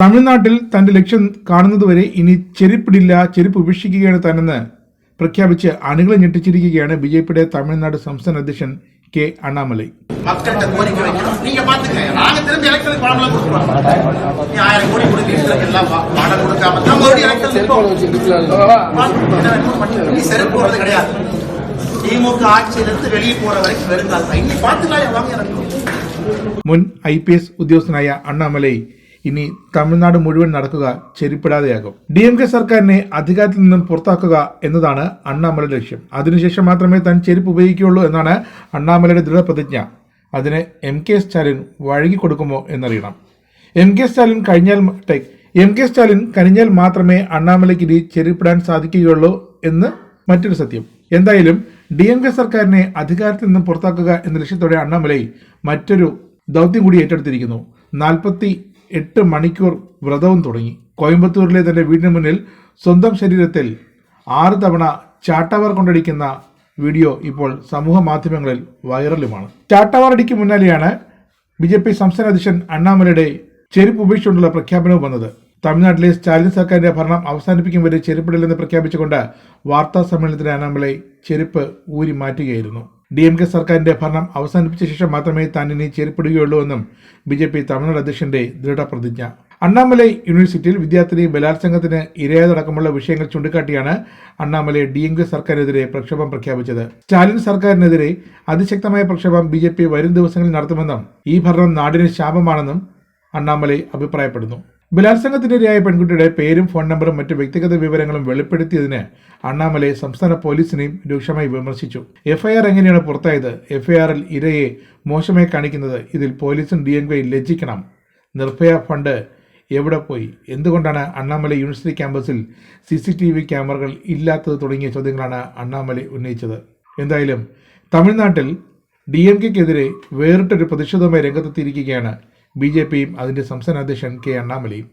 തമിഴ്നാട്ടിൽ തന്റെ ലക്ഷ്യം കാണുന്നതുവരെ ഇനി ചെരുപ്പിടില്ല ചെരുപ്പ് ഉപേക്ഷിക്കുകയാണ് താനെന്ന് പ്രഖ്യാപിച്ച് അണികളെ ഞെട്ടിച്ചിരിക്കുകയാണ് ബി ജെ പിയുടെ തമിഴ്നാട് സംസ്ഥാന അധ്യക്ഷൻ കെ അണ്ണാമലൈ மக்கள்கிட்ட கோரிக்கை வைக்கணும் நீங்க பாத்துங்க நாங்க திரும்பி எலெக்ஷனுக்கு பணம் எல்லாம் கொடுக்குறோம் நீ ஆயிரம் கோடி கொடுக்க எல்லாம் வா- பணம் கொடுக்காம தான் மறுபடியும் எலெக்ஷன் நீ செருப்பு போறது கிடையாது திமுக ஆட்சியிலிருந்து வெளியே போற வரைக்கும் வெறுங்கால் இனி பாத்துக்கலாம் வாங்க எனக்கு മുൻ ഐ പി എസ് ഉദ്യോഗസ്ഥനായ അണ്ണാമലൈ ഇനി തമിഴ്നാട് മുഴുവൻ നടക്കുക ചെരിപ്പിടാതെയാകും. ഡി എം കെ സർക്കാരിനെ അധികാരത്തിൽ നിന്നും പുറത്താക്കുക എന്നതാണ് അണ്ണാമലയുടെ ലക്ഷ്യം. അതിനുശേഷം മാത്രമേ താൻ ചെരുപ്പ് ഉപയോഗിക്കുകയുള്ളൂ എന്നാണ് അണ്ണാമലയുടെ ദൃഢപ്രതിജ്ഞ അതിന് എം കെ സ്റ്റാലിൻ വഴങ്ങിക്കൊടുക്കുമോ എന്നറിയണം. എം കെ സ്റ്റാലിൻ കഴിഞ്ഞാൽ എം കെ സ്റ്റാലിൻ കഴിഞ്ഞാൽ മാത്രമേ അണ്ണാമലയ്ക്ക് ഇനി ചെരുപ്പിടാൻ സാധിക്കുകയുള്ളൂ എന്ന് മറ്റൊരു സത്യം. എന്തായാലും ഡി എം കെ സർക്കാരിനെ അധികാരത്തിൽ നിന്നും പുറത്താക്കുക എന്ന ലക്ഷ്യത്തോടെ അണ്ണാമലൈ മറ്റൊരു ദൗത്യം കൂടി ഏറ്റെടുത്തിരിക്കുന്നു. നാൽപ്പത്തി എട്ട് മണിക്കൂർ വ്രതവും തുടങ്ങി. കോയമ്പത്തൂരിലെ തന്റെ വീടിന് മുന്നിൽ സ്വന്തം ശരീരത്തിൽ ആറ് തവണ ചാട്ടവർ കൊണ്ടടിക്കുന്ന വീഡിയോ ഇപ്പോൾ സമൂഹ മാധ്യമങ്ങളിൽ വൈറലുമാണ്. ചാട്ടവാറടിക്ക് മുന്നാലെയാണ് ബി ജെ പി സംസ്ഥാന അധ്യക്ഷൻ അണ്ണാമലയുടെ ചെരുപ്പ് ഉപേക്ഷിച്ചുകൊണ്ടുള്ള പ്രഖ്യാപനവും വന്നത്. തമിഴ്നാട്ടിലെ സ്റ്റാലിൻ സർക്കാരിന്റെ ഭരണം അവസാനിപ്പിക്കും വരെ ചെരുപ്പിടില്ലെന്ന് പ്രഖ്യാപിച്ചുകൊണ്ട് വാർത്താ സമ്മേളനത്തിന് അണ്ണാമലൈ ചെരുപ്പ് ഊരി മാറ്റുകയായിരുന്നു ഡി എം കെ സർക്കാരിന്റെ ഭരണം അവസാനിപ്പിച്ച ശേഷം മാത്രമേ താൻ ഇനി ചേരിപ്പെടുകയുള്ളൂ എന്നും ബി ജെ പി തമിഴ്നാട് അധ്യക്ഷന്റെ ദൃഢപ്രതിജ്ഞ. അണ്ണാമലൈ യൂണിവേഴ്സിറ്റിയിൽ വിദ്യാർത്ഥിനി ബലാത്സംഗത്തിന് ഇരയായതടക്കമുള്ള വിഷയങ്ങൾ ചൂണ്ടിക്കാട്ടിയാണ് അണ്ണാമലൈ ഡി എം കെ സർക്കാരിനെതിരെ പ്രക്ഷോഭം പ്രഖ്യാപിച്ചത്. സ്റ്റാലിൻ സർക്കാരിനെതിരെ അതിശക്തമായ പ്രക്ഷോഭം ബി ജെ പി വരും ദിവസങ്ങളിൽ നടത്തുമെന്നും ഈ ഭരണം നാടിന് ശാപമാണെന്നും അണ്ണാമലൈ അഭിപ്രായപ്പെടുന്നു. ബലാത്സംഗത്തിനിരയായ പെൺകുട്ടിയുടെ പേരും ഫോൺ നമ്പറും മറ്റ് വ്യക്തിഗത വിവരങ്ങളും വെളിപ്പെടുത്തിയതിന് അണ്ണാമലൈ സംസ്ഥാന പോലീസിനെയും രൂക്ഷമായി വിമർശിച്ചു. എഫ്ഐആർ എങ്ങനെയാണ് പുറത്തായത്? എഫ്ഐആറിൽ ഇരയെ മോശമായി കാണിക്കുന്നത് ഇതിൽ പോലീസും ഡി എൻ ലജ്ജിക്കണം. നിർഭയ ഫണ്ട് എവിടെ പോയി? എന്തുകൊണ്ടാണ് അണ്ണാമലൈ യൂണിവേഴ്സിറ്റി ക്യാമ്പസിൽ സി സി ടി വി ക്യാമറകൾ ഇല്ലാത്തത് തുടങ്ങിയ ചോദ്യങ്ങളാണ് അണ്ണാമലൈ ഉന്നയിച്ചത്? എന്തായാലും തമിഴ്നാട്ടിൽ ഡി എം കെക്കെതിരെ വേറിട്ടൊരു പ്രതിഷേധവുമായി രംഗത്തെത്തിയിരിക്കുകയാണ് ബി ജെ പിയും അതിന്റെ സംസ്ഥാന അധ്യക്ഷൻ കെ അണ്ണാമലയും